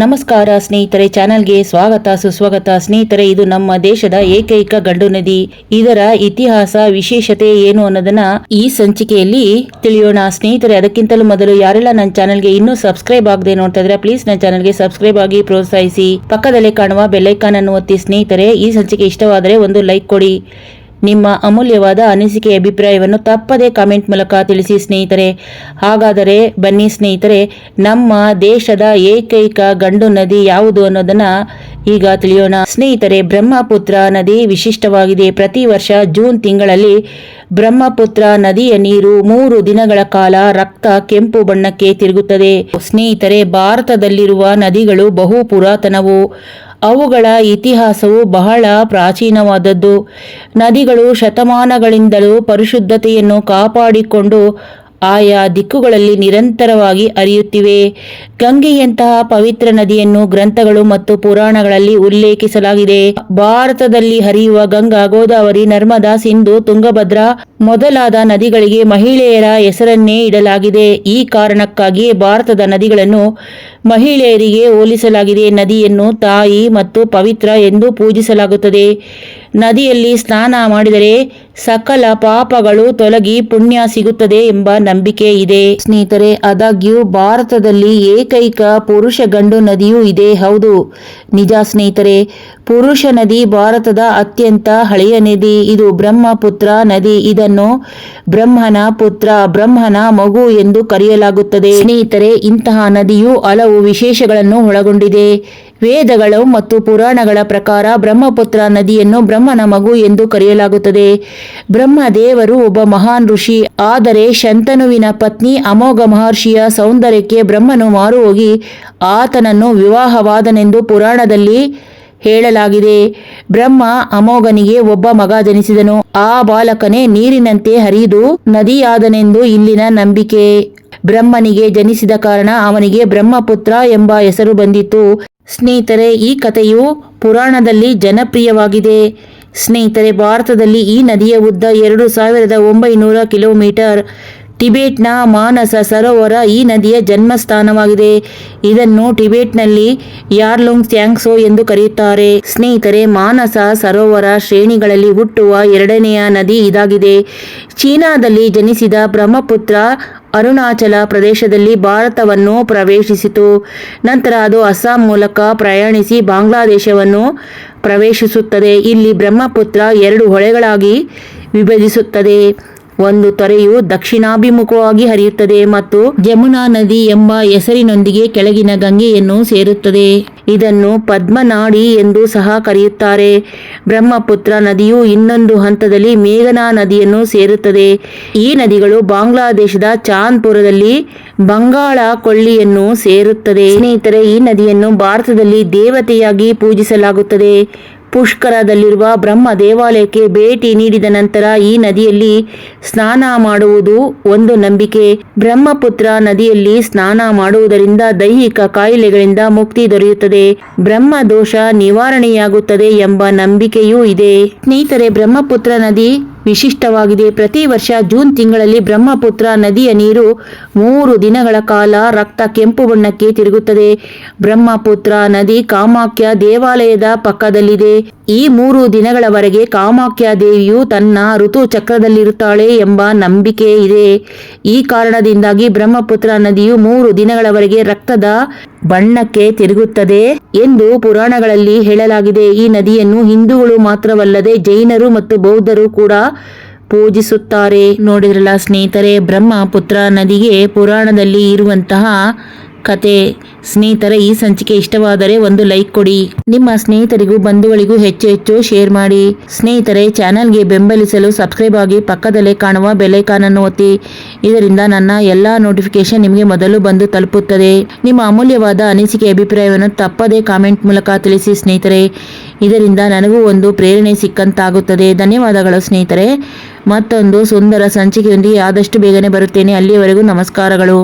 ನಮಸ್ಕಾರ ಸ್ನೇಹಿತರೆ ಚಾನಲ್ಗೆ ಸ್ವಾಗತ, ಸುಸ್ವಾಗತ. ಸ್ನೇಹಿತರೆ, ಇದು ನಮ್ಮ ದೇಶದ ಏಕೈಕ ಗಂಡು ನದಿ. ಇದರ ಇತಿಹಾಸ, ವಿಶೇಷತೆ ಏನು ಅನ್ನೋದನ್ನ ಈ ಸಂಚಿಕೆಯಲ್ಲಿ ತಿಳಿಯೋಣ. ಸ್ನೇಹಿತರೆ, ಅದಕ್ಕಿಂತಲೂ ಮೊದಲು ಯಾರೆಲ್ಲ ನನ್ನ ಚಾನೆಲ್ಗೆ ಇನ್ನೂ ಸಬ್ಸ್ಕ್ರೈಬ್ ಆಗದೆ ನೋಡ್ತಾ ಇದ್ರೆ ಪ್ಲೀಸ್ ನನ್ನ ಚಾನಲ್ಗೆ ಸಬ್ಸ್ಕ್ರೈಬ್ ಆಗಿ ಪ್ರೋತ್ಸಾಹಿಸಿ. ಪಕ್ಕದಲ್ಲೇ ಕಾಣುವ ಬೆಲ್ಲೈಕಾನ್ ಅನ್ನು ಒತ್ತಿ ಸ್ನೇಹಿತರೆ, ಈ ಸಂಚಿಕೆ ಇಷ್ಟವಾದರೆ ಒಂದು ಲೈಕ್ ಕೊಡಿ. ನಿಮ್ಮ ಅಮೂಲ್ಯವಾದ ಅನಿಸಿಕೆ ಅಭಿಪ್ರಾಯವನ್ನು ತಪ್ಪದೇ ಕಾಮೆಂಟ್ ಮೂಲಕ ತಿಳಿಸಿ ಸ್ನೇಹಿತರೆ. ಹಾಗಾದರೆ ಬನ್ನಿ ಸ್ನೇಹಿತರೆ, ನಮ್ಮ ದೇಶದ ಏಕೈಕ ಗಂಡು ನದಿ ಯಾವುದು ಅನ್ನೋದನ್ನ ಈಗ ತಿಳಿಯೋಣ. ಸ್ನೇಹಿತರೆ, ಬ್ರಹ್ಮಪುತ್ರ ನದಿ ವಿಶಿಷ್ಟವಾಗಿದೆ. ಪ್ರತಿ ವರ್ಷ ಜೂನ್ ತಿಂಗಳಲ್ಲಿ ಬ್ರಹ್ಮಪುತ್ರ ನದಿಯ ನೀರು ಮೂರು ದಿನಗಳ ಕಾಲ ರಕ್ತ ಕೆಂಪು ಬಣ್ಣಕ್ಕೆ ತಿರುಗುತ್ತದೆ. ಸ್ನೇಹಿತರೆ, ಭಾರತದಲ್ಲಿರುವ ನದಿಗಳು ಬಹು ಪುರಾತನವು. ಅವುಗಳ ಇತಿಹಾಸವು ಬಹಳ ಪ್ರಾಚೀನವಾದದ್ದು. ನದಿಗಳು ಶತಮಾನಗಳಿಂದಲೂ ಪರಿಶುದ್ಧತೆಯನ್ನು ಕಾಪಾಡಿಕೊಂಡು ಆಯಾ ದಿಕ್ಕುಗಳಲ್ಲಿ ನಿರಂತರವಾಗಿ ಹರಿಯುತ್ತಿವೆ ಗಂಗೆಯಂತಹ ಪವಿತ್ರ ನದಿಯನ್ನು ಗ್ರಂಥಗಳು ಮತ್ತು ಪುರಾಣಗಳಲ್ಲಿ ಉಲ್ಲೇಖಿಸಲಾಗಿದೆ. ಭಾರತದಲ್ಲಿ ಹರಿಯುವ ಗಂಗಾ ಗೋದಾವರಿ, ನರ್ಮದಾ ಸಿಂಧು, ತುಂಗಭದ್ರಾ ಮೊದಲಾದ ನದಿಗಳಿಗೆ ಮಹಿಳೆಯರ ಹೆಸರನ್ನೇ ಇಡಲಾಗಿದೆ. ಈ ಕಾರಣಕ್ಕಾಗಿ ಭಾರತದ ನದಿಗಳನ್ನು ಮಹಿಳೆಯರಿಗೆ ಹೋಲಿಸಲಾಗಿದೆ. ನದಿಯನ್ನು ತಾಯಿ ಮತ್ತು ಪವಿತ್ರ ಎಂದು ಪೂಜಿಸಲಾಗುತ್ತದೆ. ನದಿಯಲ್ಲಿ ಸ್ನಾನ ಮಾಡಿದರೆ ಸಕಲ ಪಾಪಗಳು ತೊಲಗಿ ಪುಣ್ಯ ಸಿಗುತ್ತದೆ ಎಂಬ ನಂಬಿಕೆ ಇದೆ. ಸ್ನೇಹಿತರೆ, ಆದಾಗ್ಯೂ ಭಾರತದಲ್ಲಿ ಏಕೈಕ ಪುರುಷ ಗಂಡು ನದಿಯೂ ಇದೆ. ಹೌದು. ನಿಜ ಸ್ನೇಹಿತರೆ, ಪುರುಷ ನದಿ ಭಾರತದ ಅತ್ಯಂತ ಹಳೆಯ ನದಿ. ಇದು ಬ್ರಹ್ಮಪುತ್ರ ನದಿ. ಇದನ್ನು ಬ್ರಹ್ಮನ ಪುತ್ರ, ಬ್ರಹ್ಮನ ಮಗು ಎಂದು ಕರೆಯಲಾಗುತ್ತದೆ. ಸ್ನೇಹಿತರೆ, ಇಂತಹ ನದಿಯು ಹಲವು ವಿಶೇಷಗಳನ್ನು ಒಳಗೊಂಡಿದೆ. ವೇದಗಳು ಮತ್ತು ಪುರಾಣಗಳ ಪ್ರಕಾರ ಬ್ರಹ್ಮಪುತ್ರ ನದಿಯನ್ನು ಬ್ರಹ್ಮನ ಮಗು ಎಂದು ಕರೆಯಲಾಗುತ್ತದೆ. ಬ್ರಹ್ಮದೇವರು ಒಬ್ಬ ಮಹಾನ್ ಋಷಿ. ಆದರೆ ಶಂತನುವಿನ ಪತ್ನಿ ಅಮೋಘ ಮಹರ್ಷಿಯ ಸೌಂದರ್ಯಕ್ಕೆ ಬ್ರಹ್ಮನು ಮಾರು ಹೋಗಿ ಆತನನ್ನು ವಿವಾಹವಾದನೆಂದು ಪುರಾಣದಲ್ಲಿ ಹೇಳಲಾಗಿದೆ. ಬ್ರಹ್ಮ ಅಮೋಘನಿಗೆ ಒಬ್ಬ ಮಗ ಜನಿಸಿದನು. ಆ ಬಾಲಕನೇ ನೀರಿನಂತೆ ಹರಿದು ನದಿಯಾದನೆಂದು ಇಲ್ಲಿನ ನಂಬಿಕೆ. ಬ್ರಹ್ಮನಿಗೆ ಜನಿಸಿದ ಕಾರಣ ಅವನಿಗೆ ಬ್ರಹ್ಮಪುತ್ರ ಎಂಬ ಹೆಸರು ಬಂದಿತು ಸ್ನೇಹಿತರೆ ಈ ಕಥೆಯು ಪುರಾಣದಲ್ಲಿ ಜನಪ್ರಿಯವಾಗಿದೆ. ಸ್ನೇಹಿತರೆ ಭಾರತದಲ್ಲಿ ಈ ನದಿಯ ಉದ್ದ ಎರಡು ಸಾವಿರದ ಒಂಬೈನೂರ ಕಿಲೋಮೀಟರ್. ಟಿಬೆಟ್ನ ಮಾನಸ ಸರೋವರ ಈ ನದಿಯ ಜನ್ಮಸ್ಥಾನವಾಗಿದೆ. ಇದನ್ನು ಟಿಬೆಟ್ನಲ್ಲಿ ಯಾರ್ಲುಂಗ್ ತ್ಯಾಂಗ್ಸೋ ಎಂದು ಕರೆಯುತ್ತಾರೆ. ಸ್ನೇಹಿತರೆ, ಮಾನಸ ಸರೋವರ ಶ್ರೇಣಿಗಳಲ್ಲಿ ಹುಟ್ಟುವ ಎರಡನೆಯ ನದಿ ಇದಾಗಿದೆ. ಚೀನಾದಲ್ಲಿ ಜನಿಸಿದ ಬ್ರಹ್ಮಪುತ್ರ ಅರುಣಾಚಲ ಪ್ರದೇಶದಲ್ಲಿ ಭಾರತವನ್ನು ಪ್ರವೇಶಿಸಿತು. ನಂತರ ಅದು ಅಸ್ಸಾಂ ಮೂಲಕ ಪ್ರಯಾಣಿಸಿ ಬಾಂಗ್ಲಾದೇಶವನ್ನು ಪ್ರವೇಶಿಸುತ್ತದೆ. ಇಲ್ಲಿ ಬ್ರಹ್ಮಪುತ್ರ ಎರಡು ಹೊಳೆಗಳಾಗಿ ವಿಭಜಿಸುತ್ತದೆ. ಒಂದು ತೊರೆಯು ದಕ್ಷಿಣಾಭಿಮುಖವಾಗಿ ಹರಿಯುತ್ತದೆ ಮತ್ತು ಜಮುನಾ ನದಿ ಎಂಬ ಹೆಸರಿನೊಂದಿಗೆ ಕೆಳಗಿನ ಗಂಗೆಯನ್ನು ಸೇರುತ್ತದೆ. ಇದನ್ನು ಪದ್ಮನಾಡಿ ಎಂದು ಸಹ ಕರೆಯುತ್ತಾರೆ. ಬ್ರಹ್ಮಪುತ್ರ ನದಿಯು ಇನ್ನೊಂದು ಹಂತದಲ್ಲಿ ಮೇಘನಾ ನದಿಯನ್ನು ಸೇರುತ್ತದೆ. ಈ ನದಿಗಳು ಬಾಂಗ್ಲಾದೇಶದ ಚಾಂದ್ಪುರದಲ್ಲಿ ಬಂಗಾಳ ಕೊಳ್ಳಿಯನ್ನು ಸೇರುತ್ತದೆ. ಸ್ನೇಹಿತರೆ, ಈ ನದಿಯನ್ನು ಭಾರತದಲ್ಲಿ ದೇವತೆಯಾಗಿ ಪೂಜಿಸಲಾಗುತ್ತದೆ. ಪುಷ್ಕರದಲ್ಲಿರುವ ಬ್ರಹ್ಮ ದೇವಾಲಯಕ್ಕೆ ಭೇಟಿ ನೀಡಿದ ನಂತರ ಈ ನದಿಯಲ್ಲಿ ಸ್ನಾನ ಮಾಡುವುದು ಒಂದು ನಂಬಿಕೆ. ಬ್ರಹ್ಮಪುತ್ರ ನದಿಯಲ್ಲಿ ಸ್ನಾನ ಮಾಡುವುದರಿಂದ ದೈಹಿಕ ಕಾಯಿಲೆಗಳಿಂದ ಮುಕ್ತಿ ದೊರೆಯುತ್ತದೆ. ಬ್ರಹ್ಮ ದೋಷ ನಿವಾರಣೆಯಾಗುತ್ತದೆ ಎಂಬ ನಂಬಿಕೆಯೂ ಇದೆ. ಸ್ನೇಹಿತರೆ, ಬ್ರಹ್ಮಪುತ್ರ ನದಿ ವಿಶಿಷ್ಟವಾಗಿದೆ. ಪ್ರತಿ ವರ್ಷ ಜೂನ್ ತಿಂಗಳಲ್ಲಿ ಬ್ರಹ್ಮಪುತ್ರ ನದಿಯ ನೀರು ಮೂರು ದಿನಗಳ ಕಾಲ ರಕ್ತ ಕೆಂಪು ಬಣ್ಣಕ್ಕೆ ತಿರುಗುತ್ತದೆ. ಬ್ರಹ್ಮಪುತ್ರ ನದಿ ಕಾಮಾಖ್ಯ ದೇವಾಲಯದ ಪಕ್ಕದಲ್ಲಿದೆ. ಈ ಮೂರು ದಿನಗಳವರೆಗೆ ಕಾಮಾಖ್ಯ ದೇವಿಯು ತನ್ನ ಋತು ಚಕ್ರದಲ್ಲಿರುತ್ತಾಳೆ ಎಂಬ ನಂಬಿಕೆ ಇದೆ. ಈ ಕಾರಣದಿಂದಾಗಿ ಬ್ರಹ್ಮಪುತ್ರ ನದಿಯು ಮೂರು ದಿನಗಳವರೆಗೆ ರಕ್ತದ ಬಣ್ಣಕ್ಕೆ ತಿರುಗುತ್ತದೆ ಎಂದು ಪುರಾಣಗಳಲ್ಲಿ ಹೇಳಲಾಗಿದೆ. ಈ ನದಿಯನ್ನು ಹಿಂದೂಗಳು ಮಾತ್ರವಲ್ಲದೆ ಜೈನರು ಮತ್ತು ಬೌದ್ಧರು ಕೂಡ ಪೂಜಿಸುತ್ತಾರೆ. ನೋಡಿದ್ರಲ್ಲ ಸ್ನೇಹಿತರೆ, ಬ್ರಹ್ಮಪುತ್ರ ನದಿಗೆ ಪುರಾಣದಲ್ಲಿ ಇರುವಂತಹ ಕತೆ. ಸ್ನೇಹಿತರ, ಈ ಸಂಚಿಕೆ ಇಷ್ಟವಾದರೆ ಒಂದು ಲೈಕ್ ಕೊಡಿ. ನಿಮ್ಮ ಸ್ನೇಹಿತರಿಗೂ ಬಂಧುಗಳಿಗೂ ಹೆಚ್ಚು ಹೆಚ್ಚು ಶೇರ್ ಮಾಡಿ. ಸ್ನೇಹಿತರೆ, ಚಾನಲ್ಗೆ ಬೆಂಬಲಿಸಲು ಸಬ್ಸ್ಕ್ರೈಬ್ ಆಗಿ ಪಕ್ಕದಲ್ಲೇ ಕಾಣುವ ಬೆಲೈಕಾನ್ ಅನ್ನು ಒತ್ತಿ. ಇದರಿಂದ ನನ್ನ ಎಲ್ಲ ನೋಟಿಫಿಕೇಶನ್ ನಿಮಗೆ ಮೊದಲು ಬಂದು ತಲುಪುತ್ತದೆ. ನಿಮ್ಮ ಅಮೂಲ್ಯವಾದ ಅನಿಸಿಕೆ ಅಭಿಪ್ರಾಯವನ್ನು ತಪ್ಪದೇ ಕಾಮೆಂಟ್ ಮೂಲಕ ತಿಳಿಸಿ ಸ್ನೇಹಿತರೆ. ಇದರಿಂದ ನನಗೂ ಒಂದು ಪ್ರೇರಣೆ ಸಿಕ್ಕಂತಾಗುತ್ತದೆ. ಧನ್ಯವಾದಗಳು ಸ್ನೇಹಿತರೆ. ಮತ್ತೊಂದು ಸುಂದರ ಸಂಚಿಕೆಯೊಂದಿಗೆ ಆದಷ್ಟು ಬೇಗನೆ ಬರುತ್ತೇನೆ. ಅಲ್ಲಿಯವರೆಗೂ ನಮಸ್ಕಾರಗಳು.